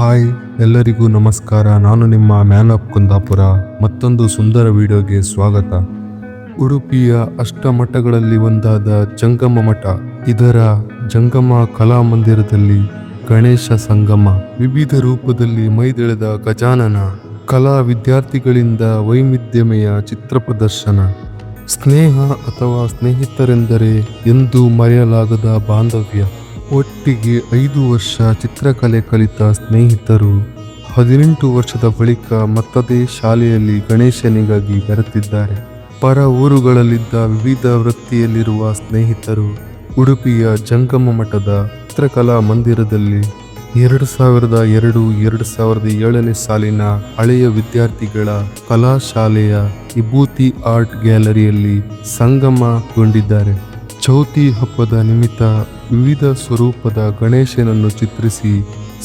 Hi, ಎಲ್ಲರಿಗೂ ನಮಸ್ಕಾರ. ನಾನು ನಿಮ್ಮ ಮ್ಯಾನ್ ಆಫ್ ಕುಂದಾಪುರ. ಮತ್ತೊಂದು ಸುಂದರ ವಿಡಿಯೋಗೆ ಸ್ವಾಗತ. ಉಡುಪಿಯ ಅಷ್ಟಮಠಗಳಲ್ಲಿ ಒಂದಾದ ಜಂಗಮ ಮಠ. ಇದರ ಜಂಗಮ ಕಲಾಮಂದಿರದಲ್ಲಿ ಗಣೇಶ ಸಂಗಮ. ವಿವಿಧ ರೂಪದಲ್ಲಿ ಮೈದೆಳೆದ ಗಜಾನನ ಕಲಾ ವಿದ್ಯಾರ್ಥಿಗಳಿಂದ ವೈವಿಧ್ಯಮಯ ಚಿತ್ರ ಪ್ರದರ್ಶನ. ಸ್ನೇಹ ಅಥವಾ ಸ್ನೇಹಿತರೆಂದರೆ ಎಂದೂ ಮರೆಯಲಾಗದ ಬಾಂಧವ್ಯ. ಒಟ್ಟಿಗೆ ಐದು ವರ್ಷ ಚಿತ್ರಕಲೆ ಕಲಿತ ಸ್ನೇಹಿತರು, ಹದಿನೆಂಟು ವರ್ಷದ ಬಳಿಕ ಮತ್ತದೇ ಶಾಲೆಯಲ್ಲಿ ಗಣೇಶನಿಗಾಗಿ ಬೆರೆತಿದ್ದಾರೆ ಪರ ಊರುಗಳಲ್ಲಿದ್ದ ವಿವಿಧ ವೃತ್ತಿಯಲ್ಲಿರುವ ಸ್ನೇಹಿತರು, ಉಡುಪಿಯ ಜಂಗಮ ಮಠದ ಚಿತ್ರಕಲಾ ಮಂದಿರದಲ್ಲಿ ಎರಡು ಸಾವಿರದ ಎರಡು ಎರಡು ಸಾವಿರದ ಏಳನೇ ಸಾಲಿನ ಹಳೆಯ ವಿದ್ಯಾರ್ಥಿಗಳ ಕಲಾಶಾಲೆಯ ವಿಭೂತಿ ಆರ್ಟ್ ಗ್ಯಾಲರಿಯಲ್ಲಿ ಸಂಗಮಗೊಂಡಿದ್ದಾರೆ ಚೌತಿ ಹಬ್ಬದ ನಿಮಿತ್ತ ವಿವಿಧ ಸ್ವರೂಪದ ಗಣೇಶನನ್ನು ಚಿತ್ರಿಸಿ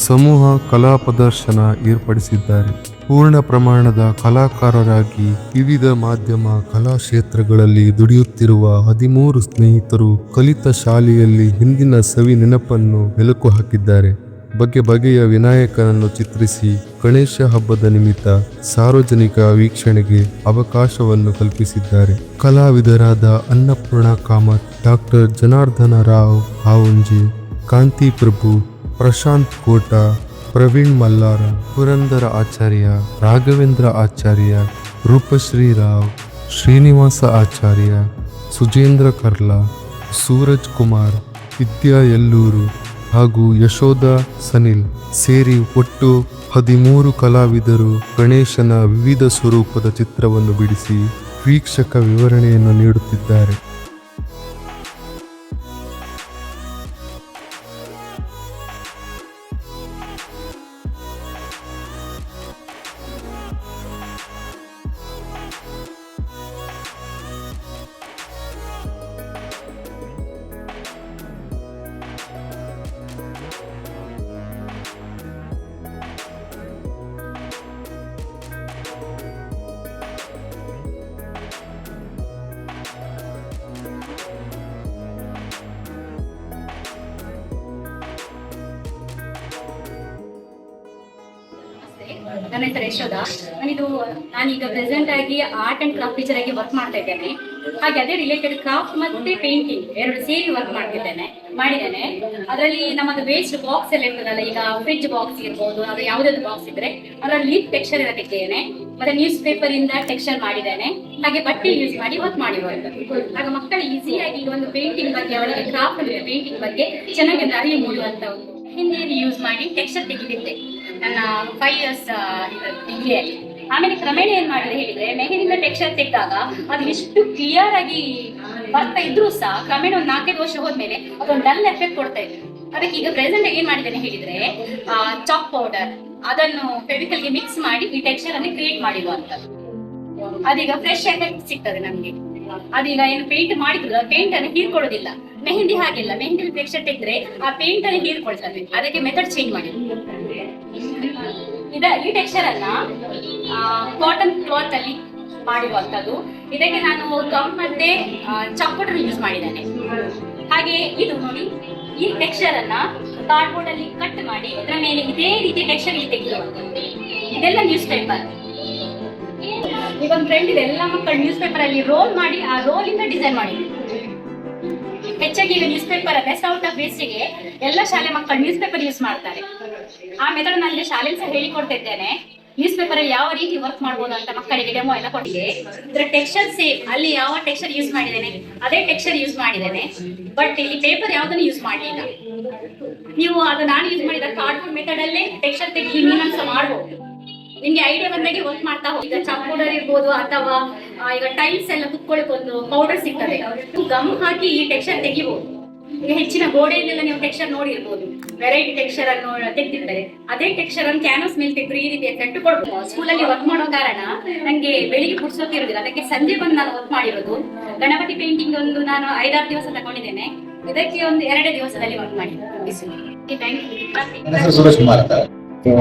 ಸಮೂಹ ಕಲಾ ಪ್ರದರ್ಶನ ಏರ್ಪಡಿಸಿದ್ದಾರೆ. ಪೂರ್ಣ ಪ್ರಮಾಣದ ಕಲಾಕಾರರಾಗಿ ವಿವಿಧ ಮಾಧ್ಯಮ ಕಲಾ ಕ್ಷೇತ್ರಗಳಲ್ಲಿ ದುಡಿಯುತ್ತಿರುವ ಹದಿಮೂರು ಸ್ನೇಹಿತರು ಕಲಿತ ಶಾಲೆಯಲ್ಲಿ ಹಿಂದಿನ ಸವಿ ನೆನಪನ್ನು ಮೆಲುಕು ಹಾಕಿದ್ದಾರೆ. ಬಗೆ ಬಗೆಯ ವಿನಾಯಕನನ್ನು ಚಿತ್ರಿಸಿ ಗಣೇಶ ಹಬ್ಬದ ನಿಮಿತ್ತ ಸಾರ್ವಜನಿಕ ವೀಕ್ಷಣೆಗೆ ಅವಕಾಶವನ್ನು ಕಲ್ಪಿಸಿದ್ದಾರೆ. ಕಲಾವಿದರಾದ ಅನ್ನಪೂರ್ಣ ಕಾಮತ್ ಡಾಕ್ಟರ್ ಜನಾರ್ದನ ರಾವ್, ಹಾವುಂಜಿ, ಕಾಂತಿ ಪ್ರಭು, ಪ್ರಶಾಂತ್ ಕೋಟ, ಪ್ರವೀಣ್ ಮಲ್ಲಾರ, ಪುರಂದರ ಆಚಾರ್ಯ, ರಾಘವೇಂದ್ರ ಆಚಾರ್ಯ, ರೂಪಶ್ರೀ ರಾವ್, ಶ್ರೀನಿವಾಸ ಆಚಾರ್ಯ, ಸುಜೇಂದ್ರ ಕರ್ಲಾ, ಸೂರಜ್ ಕುಮಾರ್, ವಿದ್ಯಾ ಯಲ್ಲೂರು ಹಾಗೂ ಯಶೋಧ ಸನಿಲ್ ಸೇರಿ ಒಟ್ಟು ಹದಿಮೂರು ಕಲಾವಿದರು ಗಣೇಶನ ವಿವಿಧ ಸ್ವರೂಪದ ಚಿತ್ರವನ್ನು ಬಿಡಿಸಿ ವೀಕ್ಷಕ ವಿವರಣೆಯನ್ನು ನೀಡುತ್ತಿದ್ದಾರೆ. ನನ್ನ ಹೆಸರು ಯಶೋಧ. ನಾನಿದು ನಾನೀಗ ಪ್ರೆಸೆಂಟ್ ಆಗಿ ಆರ್ಟ್ ಅಂಡ್ ಕ್ರಾಫ್ಟ್ ಟೀಚರ್ ಆಗಿ ವರ್ಕ್ ಮಾಡ್ತಾ ಇದ್ದೇನೆ. ಹಾಗೆ ಅದೇ ರಿಲೇಟೆಡ್ ಕ್ರಾಫ್ಟ್ ಮತ್ತೆ ಪೇಂಟಿಂಗ್ ಎರಡು ಸೇರಿ ವರ್ಕ್ ಮಾಡ್ತಿದ್ದೇನೆ, ಮಾಡಿದ್ದೇನೆ. ಅದರಲ್ಲಿ ನಮ್ಮದು ವೇಸ್ಟ್ ಬಾಕ್ಸ್ ಎಲ್ಲ ಇರ್ತದಲ್ಲ, ಈಗ ಫ್ರಿಡ್ಜ್ ಬಾಕ್ಸ್ ಇರ್ಬೋದು, ಅದು ಯಾವುದಾದ್ರು ಬಾಕ್ಸ್ ಇದ್ರೆ ಅದರಲ್ಲಿ ಲೀಫ್ ಟೆಕ್ಸ್ಚರ್ ಎಲ್ಲ ಮತ್ತೆ ನ್ಯೂಸ್ ಪೇಪರ್ ಇಂದ ಟೆಕ್ಸ್ಚರ್ ಮಾಡಿದ್ದೇನೆ. ಹಾಗೆ ಬಟ್ಟೆ ಯೂಸ್ ಮಾಡಿ ವರ್ಕ್ ಮಾಡಿರೋದು ಆಗ ಮಕ್ಕಳು ಈಸಿಯಾಗಿ ಒಂದು ಪೇಂಟಿಂಗ್ ಬಗ್ಗೆ ಅವರಿಗೆ ಕ್ರಾಫ್ಟ್ ಪೇಂಟಿಂಗ್ ಬಗ್ಗೆ ಚೆನ್ನಾಗಿ ಅರಿವು ಮೂಡುವಂತ ಒಂದು ಹಿಂದಿಯಲ್ಲಿ ಯೂಸ್ ಮಾಡಿ ಟೆಕ್ಸ್ಚರ್ ತೆಗೆದಿದ್ದೆ. ನನ್ನ ಫೈವ್ ಇಯರ್ಸ್ ಡಿಗ್ರಿಯಲ್ಲಿ ಆಮೇಲೆ ಕ್ರಮೇಣ ಏನ್ ಮಾಡಿದೆ ಹೇಳಿದ್ರೆ ಮೆಹೆಂದಿನ ಟೆಕ್ಸ್ಚರ್ ತೆಗೆದಾಗ ಅದು ಎಷ್ಟು ಕ್ಲಿಯರ್ ಆಗಿ ಬರ್ತಾ ಇದ್ರು ಸಹ ಕ್ರಮೇಣ ಒಂದು ನಾಲ್ಕೈದು ವರ್ಷ ಹೋದ್ಮೇಲೆ ಅದೊಂದು ಡಲ್ ಎಫೆಕ್ಟ್ ಕೊಡ್ತಾ ಇದೆ ಅದಕ್ಕೆ ಈಗ ಪ್ರೆಸೆಂಟ್ ಏನ್ ಮಾಡಿದ್ದೇನೆ ಹೇಳಿದ್ರೆ ಚಾಕ್ ಪೌಡರ್ ಅದನ್ನು ಫೆವಿಕಲ್ಗೆ ಮಿಕ್ಸ್ ಮಾಡಿ ಈ ಟೆಕ್ಸ್ಚರ್ ಅನ್ನು ಕ್ರಿಯೇಟ್ ಮಾಡಿರುವಂತದ್ದು ಅದೀಗ ಫ್ರೆಶ್ ಎಫೆಕ್ಟ್ ಸಿಗ್ತದೆ ನಮ್ಗೆ. ಅದೀಗ ಏನು ಪೇಂಟ್ ಮಾಡಿದ್ರು ಪೇಂಟ್ ಅನ್ನು ಹೀರ್ಕೊಳ್ಳೋದಿಲ್ಲ. ಮೆಹಂದಿ ಹಾಗಿಲ್ಲ. ಮೆಹಂದಿ ಟೆಕ್ಸ್ಚರ್ ತೆಗೆದ್ರೆ ಆ ಪೇಂಟ್ ಅನ್ನು ಹೀರ್ಕೊಳ್ತದೆ ಅದಕ್ಕೆ ಮೆಥಡ್ ಚೇಂಜ್ ಮಾಡಿ ಇದ ಈ ಟೆಕ್ಸ್ಚರ್ ಅನ್ನ ಕಾಟನ್ ಕ್ಲಾತ್ ಅಲ್ಲಿ ಮಾಡಿರುವಂತದ್ದು ಇದಕ್ಕೆ ನಾನು ಗಮ್ ಮತ್ತೆ ಚಪ್ಪಟರು ಯೂಸ್ ಮಾಡಿದ್ದೇನೆ. ಹಾಗೆ ಇದು ನೋಡಿ, ಈ ಟೆಕ್ಸ್ಚರ್ ಅನ್ನ ಕಾರ್ಡ್ಬೋರ್ಡ್ ಅಲ್ಲಿ ಕಟ್ ಮಾಡಿ, ಇದರ ಮೇಲೆ ಇದೇ ರೀತಿ ಟೆಕ್ಸ್ಚರ್ ಇಲ್ಲಿ ತೆಗೆದು ಇದೆಲ್ಲ ನ್ಯೂಸ್ ಪೇಪರ್ ಈಗ ಒಂದು ಫ್ರೆಂಡ್ ಇದೆ, ಎಲ್ಲ ಮಕ್ಕಳು ನ್ಯೂಸ್ ಪೇಪರ್ ಅಲ್ಲಿ ರೋಲ್ ಮಾಡಿ, ಆ ರೋಲ್ ಇಂದ ಡಿಸೈನ್ ಮಾಡಿ. ಹೆಚ್ಚಾಗಿ ಈಗ newspaper best out of ಬೇಸಿಗೆ ಎಲ್ಲ ಶಾಲೆ ಮಕ್ಕಳು ನ್ಯೂಸ್ ಪೇಪರ್ ಯೂಸ್ ಮಾಡ್ತಾರೆ. ಆ ಮೆಥಡ್ ನಾನು ಶಾಲೆಯಲ್ಲಿ ಸಹ ಹೇಳಿಕೊಡ್ತಿದ್ದೇನೆ. ನ್ಯೂಸ್ ಪೇಪರ್ ಅಲ್ಲಿ ಯಾವ ರೀತಿ ವರ್ಕ್ ಮಾಡಬಹುದು ಅಂತ ಮಕ್ಕಳಿಗೆ ಡೆಮೋ ಎಲ್ಲ ಕೊಟ್ಟಿದೆ ಇದರ ಟೆಕ್ಸ್ಚರ್ ಸೇಮ್ ಅಲ್ಲಿ ಯಾವ ಟೆಕ್ಸ್ಚರ್ ಯೂಸ್ ಮಾಡಿದ್ದೇನೆ, ಅದೇ ಟೆಕ್ಸ್ಚರ್ ಯೂಸ್ ಮಾಡಿದ್ದೇನೆ. ಬಟ್ ಇಲ್ಲಿ ಪೇಪರ್ ಯಾವ್ದನ್ನು ಯೂಸ್ ಮಾಡಲಿಲ್ಲ. ನೀವು ಅದು ನಾನು ಯೂಸ್ ಮಾಡಿದ ಕಾರ್ಡ್ಬೋರ್ಡ್ ಮೆಥಡ್ ಅಲ್ಲೇ ಟೆಕ್ಸ್ಚರ್ ತೆಗಿ ನೀನು ಮಾಡಬಹುದು ನಿಮ್ಗೆ ಐಡಿಯಾ ಬಂದಾಗ ವರ್ಕ್ ಮಾಡ್ತಾ ಹೋಗಿ. ಈಗ ಚಾಪ್ ಪೌಡರ್ ಇರ್ಬೋದು ಅಥವಾ ಈಗ ಟೈಲ್ಸ್ ಎಲ್ಲ ಕುತ್ಕೊಳ್ಳಿಕ್ ಒಂದು ಪೌಡರ್ ಸಿಗ್ತದೆ. ಗಮ್ ಹಾಕಿ ಈ ಟೆಕ್ಸ್ಚರ್ ತೆಗಿಬಹುದು ಹೆಚ್ಚಿನ ಗೋಡೆಯಲ್ಲೆಲ್ಲ ನೀವು ಟೆಕ್ಸ್ಚರ್ ನೋಡಿರ್ಬೋದು. ವೆರೈಟಿ ಟೆಕ್ಸ್ಚರ್ ಅನ್ನು ತೆಗೆದಿರ್ತಾರೆ. ಅದೇ ಟೆಕ್ಸ್ಚರ್ ಅನ್ನು ಕ್ಯಾನ್ವಸ್ ಮೇಲೆ ತೆಗೆದು ಈ ರೀತಿ ಎಫೆಕ್ಟ್ ಕೊಡ್ಬೋದು. ಸ್ಕೂಲಲ್ಲಿ ವರ್ಕ್ ಮಾಡೋ ಕಾರಣ ನಂಗೆ ಬೆಳಿಗ್ಗೆ ಪುಡ್ಸೋಕಿರೋದಿಲ್ಲ ಅದಕ್ಕೆ ಸಂಜೆ ಬಂದು ನಾನು ವರ್ಕ್ ಮಾಡಿರೋದು. ಗಣಪತಿ ಪೇಂಟಿಂಗ್ ಒಂದು ನಾನು ಐದಾರು ದಿವಸ ತಗೊಂಡಿದ್ದೇನೆ. ಇದಕ್ಕೆ ಒಂದು ಎರಡೇ ದಿವಸದಲ್ಲಿ ವರ್ಕ್ ಮಾಡಿ ಹೆಸರು ಸುರೇಶ್ ಕುಮಾರ್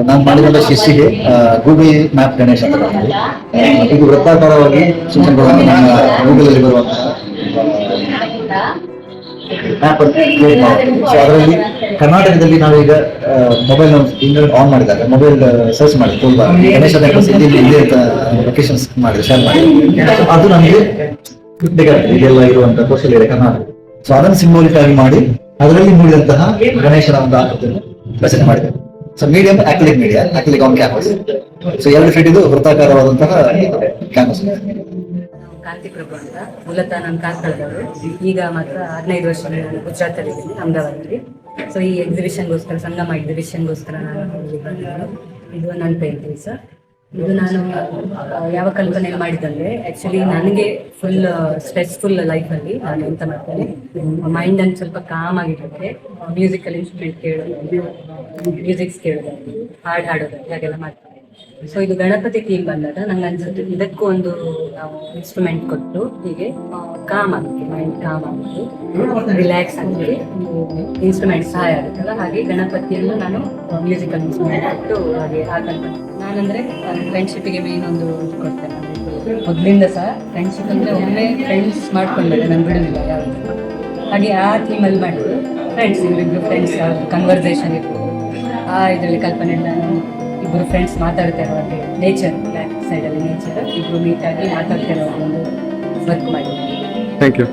ನಾನು ಮಾಡಿದ ಶಿಸ್ತಿಗೆ ಗೂಗಲ್ ಮ್ಯಾಪ್ ಗಣೇಶ್ ಅಂತ ಇದು ವೃತ್ತಾಕಾರವಾಗಿ ನಾನು ಗೂಗಲ್ ಅಲ್ಲಿ ಬರುವಂತಹ ಆ್ಯಪ್ ಕ್ರಿಯೇಟ್ ಮಾಡಿದ್ವಿ ಸೊ ಅದರಲ್ಲಿ ಕರ್ನಾಟಕದಲ್ಲಿ ನಾವೀಗ ಮೊಬೈಲ್ ಆನ್ ಮಾಡಿದಾಗ ಮೊಬೈಲ್ ಸರ್ಚ್ ಮಾಡಿ ತುಂಬಾ ಗಣೇಶ ಟೆಂಪಲ್ಸ್ ಇಲ್ಲಿ ಇಲ್ಲಿ ಅಂತ ಲೊಕೇಶನ್ಸ್ ಮಾಡಿದ್ರೆ ಶೇರ್ ಮಾಡಿ. ಅದು ನಮಗೆ ಇದೆಲ್ಲ ಇರುವಂತ ಕೋಶಲ್ ಇದೆ ಕರ್ನಾಟಕ ಸೊ ಅದನ್ನು ಸಿಂಬೋಲಿಕ್ ಆಗಿ ಮಾಡಿ, ಅದರಲ್ಲಿ ಮೂಡಿದಂತಹ ಗಣೇಶನ ಒಂದು ಆಕೃತಿಯನ್ನು ರಚನೆ ಮಾಡಿದೆ. So medium acrylic media acrylic on canvas so ಎರಡು ಫೀಟ್ ಇದು ವೃತ್ತಾಕಾರವಾದಂತಹ ಕ್ಯಾನ್ವಸ್ ಕಾಂತಿ ಪ್ರಭು ಅಂತ. ಮೂಲತಃ ನಾನು ಕಾರ್ಕಳದವರು ಈಗ ಮಾತ್ರ ಹದಿನೈದು ವರ್ಷ ಗುಜರಾತಲ್ಲಿ ಇದ್ದೀನಿ ಅಹಮದಾಬಾದಲ್ಲಿ ಸೊ ಈ ಎಕ್ಸಿಬಿಷನ್ಗೋಸ್ಕರ ಸಂಗಮ ಎಕ್ಸಿಬಿಷನ್ಗೋಸ್ಕರ ನಾನು ಇದು ನನ್ನ ಪೇಂಟಿಂಗ್ ಸರ್ ಇದು ನಾನು ಯಾವ ಕಲ್ಪನೆ ಮಾಡಿದಂದ್ರೆ ಆಕ್ಚುಲಿ ನನಗೆ ಫುಲ್ ಸ್ಟ್ರೆಸ್ಫುಲ್ ಲೈಫಲ್ಲಿ ನಾನು ಎಂತ ಮಾಡ್ತೇನೆ ಮೈಂಡ್ ಅನ್ನು ಸ್ವಲ್ಪ ಕಾಮ್ ಆಗಿರುತ್ತೆ ಮ್ಯೂಸಿಕಲ್ ಇನ್ಸ್ಟ್ರೂಮೆಂಟ್ ಕೇಳೋದು ಮ್ಯೂಸಿಕ್ಸ್ ಕೇಳೋದು, ಹಾಡು ಹಾಡೋದು, ಹಾಗೆಲ್ಲ ಮಾಡ್ತೇನೆ. ಸೊ ಇದು ಗಣಪತಿ ಥೀಮ್ ಬಂದಾಗ ನಂಗೆ ಅನ್ಸುತ್ತೆ ಇದಕ್ಕೂ ಒಂದು ನಾವು ಇನ್ಸ್ಟ್ರೂಮೆಂಟ್ ಕೊಟ್ಟು ಹೀಗೆ ಕಾಮ್ ಆಗುತ್ತೆ ಮೈಂಡ್ ಕಾಮ್ ಆಗುತ್ತೆ. ರಿಲ್ಯಾಕ್ಸ್ ಆಗುತ್ತೆ. ಇನ್ಸ್ಟ್ರೂಮೆಂಟ್ ಸಹಾಯ ಆಗುತ್ತಲ್ಲ ಹಾಗೆ ಗಣಪತಿಯನ್ನು ನಾನು ಮ್ಯೂಸಿಕಲ್ ಇನ್ಸ್ಟ್ರೂಮೆಂಟ್ ಕೊಟ್ಟು ಹಾಗೆ ಕಲ್ಪನೆ ನಾನಂದ್ರೆ ಫ್ರೆಂಡ್ಶಿಪ್ಗೆ ಮೇನ್ ಒಂದು ಕೊಡ್ತೇನೆ. ಮೊದಲಿಂದ ಸಹ ಫ್ರೆಂಡ್ಶಿಪ್ ಅಂದ್ರೆ ಒಮ್ಮೆ ಫ್ರೆಂಡ್ಸ್ ಮಾಡ್ಕೊಂಡ್ಬೇಕು ನಾನು ಬಿಡೋದಿಲ್ಲ ಯಾವುದು. ಹಾಗೆ ಆ ಥೀಮಲ್ಲಿ ಮಾಡಿದ್ರು ಫ್ರೆಂಡ್ಸ್ ಇಬ್ಬರಿಬ್ರು ಫ್ರೆಂಡ್ಸ್ ಕನ್ವರ್ಸೇಷನ್ ಇತ್ತು ಆ ಇದರಲ್ಲಿ ಕಲ್ಪನೆ ನಾನು. ಇಬ್ಬರು ಫ್ರೆಂಡ್ಸ್ ಮಾತಾಡ್ತಾ ಇರೋ ಹಾಗೆ ನೇಚರ್ ಬ್ಯಾಕ್ ಸೈಡಲ್ಲಿ ನೇಚರ್ ಇಬ್ಬರು ಮೀಟ್ ಆಗಿ ಮಾತಾಡ್ತಾ ಇರೋ ಒಂದು ವರ್ಕ್ ಮಾಡಿದ್ದೀನಿ ಥ್ಯಾಂಕ್ ಯು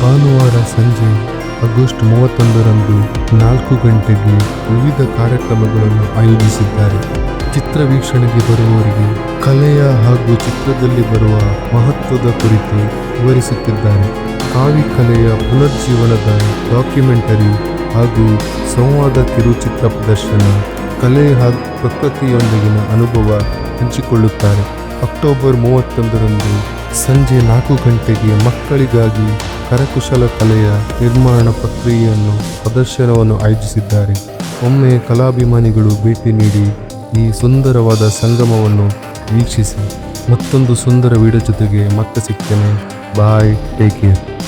ಭಾನುವಾರ ಸಂಜೆ ಆಗಸ್ಟ್ ಮೂವತ್ತೊಂದರಂದು ನಾಲ್ಕು ಗಂಟೆಗೆ ವಿವಿಧ ಕಾರ್ಯಕ್ರಮಗಳನ್ನು ಆಯೋಜಿಸಿದ್ದಾರೆ. ಚಿತ್ರ ವೀಕ್ಷಣೆಗೆ ಬರುವವರಿಗೆ ಕಲೆಯ ಹಾಗೂ ಚಿತ್ರದಲ್ಲಿ ಬರುವ ಮಹತ್ವದ ಕುರಿತು ವಿವರಿಸುತ್ತಿದ್ದಾರೆ. ಕಾವಿ ಕಲೆಯ ಪುನರ್ಜೀವನದ ಡಾಕ್ಯುಮೆಂಟರಿ ಹಾಗೂ ಸಂವಾದ ಕಿರುಚಿತ್ರ ಪ್ರದರ್ಶನ ಕಲೆ ಹಾಗೂ ಪ್ರಕೃತಿಯೊಂದಿಗಿನ ಅನುಭವ ಹಂಚಿಕೊಳ್ಳುತ್ತಾರೆ. ಅಕ್ಟೋಬರ್ ಮೂವತ್ತೊಂದರಂದು ಸಂಜೆ ನಾಲ್ಕು ಗಂಟೆಗೆ ಮಕ್ಕಳಿಗಾಗಿ ಕರಕುಶಲ ಕಲೆಯ ನಿರ್ಮಾಣ ಪ್ರಕ್ರಿಯೆಯನ್ನು, ಪ್ರದರ್ಶನವನ್ನು ಆಯೋಜಿಸಿದ್ದಾರೆ. ಒಮ್ಮೆ ಕಲಾಭಿಮಾನಿಗಳು ಭೇಟಿ ನೀಡಿ ಈ ಸುಂದರವಾದ ಸಂಗಮವನ್ನು ವೀಕ್ಷಿಸಿ. ಮತ್ತೊಂದು ಸುಂದರ ವಿಡಿಯೋ ಜೊತೆಗೆ ಮತ್ತೆ ಸಿಗ್ತೇನೆ. Bye, take care.